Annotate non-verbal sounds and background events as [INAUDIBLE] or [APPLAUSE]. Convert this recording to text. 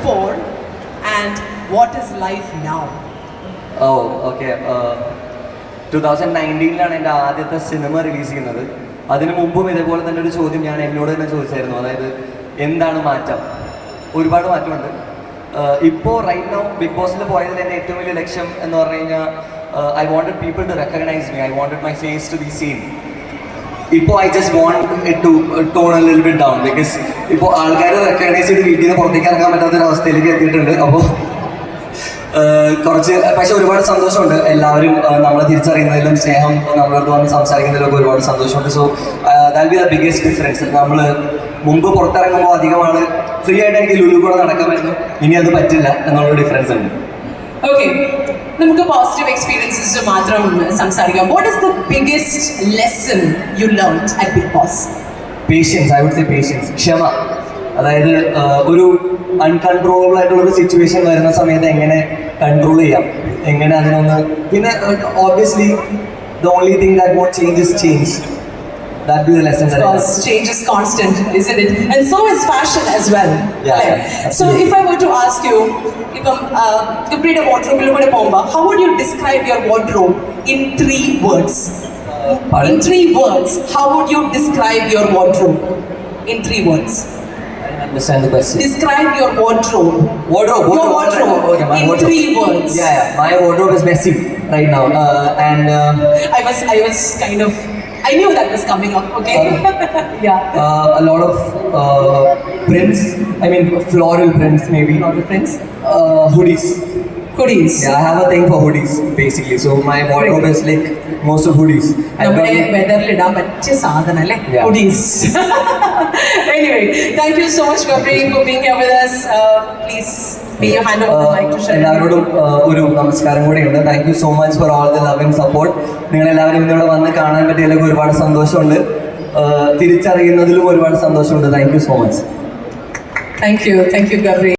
before and what is life now? Oh okay two thousand നയന്റീനിലാണ് എന്റെ ആദ്യത്തെ cinema release ചെയ്യുന്നത്. അതിനു മുമ്പും ഇതേപോലെ തന്നെ ഒരു ചോദ്യം ഞാൻ എന്നോട് തന്നെ ചോദിച്ചായിരുന്നു. അതായത് എന്താണ് മാറ്റം? ഒരുപാട് മാറ്റമുണ്ട്. ഇപ്പോൾ റൈറ്റ് നൗ ബിഗ് ബോസിൽ പോയതിൽ എന്റെ ഏറ്റവും വലിയ ലക്ഷ്യം എന്ന് പറഞ്ഞു കഴിഞ്ഞാൽ I wanted people to recognise me I wanted my face to be seen ഇപ്പോൾ I just want to tone little down because ഇപ്പോൾ ആൾക്കാർ റെക്കഗ്നൈസ് ചെയ്ത് വീട്ടിൽ നിന്ന് പുറത്തേക്ക് ഇറങ്ങാൻ പറ്റാത്തൊരു അവസ്ഥയിലേക്ക് എത്തിയിട്ടുണ്ട് അപ്പോൾ [LAUGHS] കുറച്ച് പക്ഷെ ഒരുപാട് സന്തോഷമുണ്ട്. എല്ലാവരും നമ്മളെ തിരിച്ചറിയുന്നതിലും സ്നേഹം നമ്മളോട് വന്ന് സംസാരിക്കുന്നതിലും ഒക്കെ ഒരുപാട് സന്തോഷമുണ്ട്. So that be the biggest difference നമ്മൾ മുമ്പ് പുറത്തിറങ്ങുമ്പോൾ അധികമാണ് ഫ്രീ ആയിട്ട് എനിക്ക് ലുലു കൂടെ നടക്കാമായിരുന്നു. ഇനി അത് പറ്റില്ല. എന്നുള്ള ഡിഫറൻസ് ഉണ്ട്. Okay, നമുക്ക് പോസിറ്റീവ് എക്സ്പീരിയൻസസ് മാത്രം സംസാരിക്കാം. What is the biggest lesson you learn at Bigg Boss patience I would say patience ക്ഷമ. അതായത് ഒരു അൺകൺട്രോളബിൾ ആയിട്ടുള്ള ഒരു സിറ്റുവേഷൻ വരുന്ന സമയത്ത് എങ്ങനെ കൺട്രോൾ ചെയ്യാം? എങ്ങനെ അതിനൊന്ന് പിന്നെ obviously the only thing that won't change is change That'd be the lesson. Of course, change is constant, isn't it? And so is fashion as well. Yeah. Right? So if I were to ask you, if uh, you create a wardrobe, how would you describe your wardrobe in three words? Pardon? In three words, how would you describe your wardrobe? In three words understand the question. Describe your wardrobe. Wardrobe. wardrobe. Your wardrobe. Okay, my in wardrobe. three words. Yeah, yeah. My wardrobe is messy right now, uh, and uh, I was I was kind of I knew that was coming up. Okay. [LAUGHS] yeah. uh, a lot of uh, prints. I mean, floral prints maybe. Not the friends. Uh, hoodies. Hoodies. Yeah, I have a thing for hoodies basically. So my wardrobe is like most of hoodies. നമ്മുടെ വെതറിൽ ഇടാൻ പറ്റിയ സാധനം അല്ലേ? Hoodies anyway thank you so much Gabri for being here with us. Mic to Uh, എല്ലാവരോടും uh, ഒരു നമസ്കാരം കൂടെ ഉണ്ട്. Thank you so much for all the love and support നിങ്ങൾ എല്ലാവരും ഇന്നിവിടെ വന്ന് കാണാൻ പറ്റിയതിലൊക്കെ ഒരുപാട് സന്തോഷമുണ്ട്. Uh, തിരിച്ചറിയുന്നതിലും ഒരുപാട് സന്തോഷമുണ്ട്. Thank you so much thank you thank you Gabri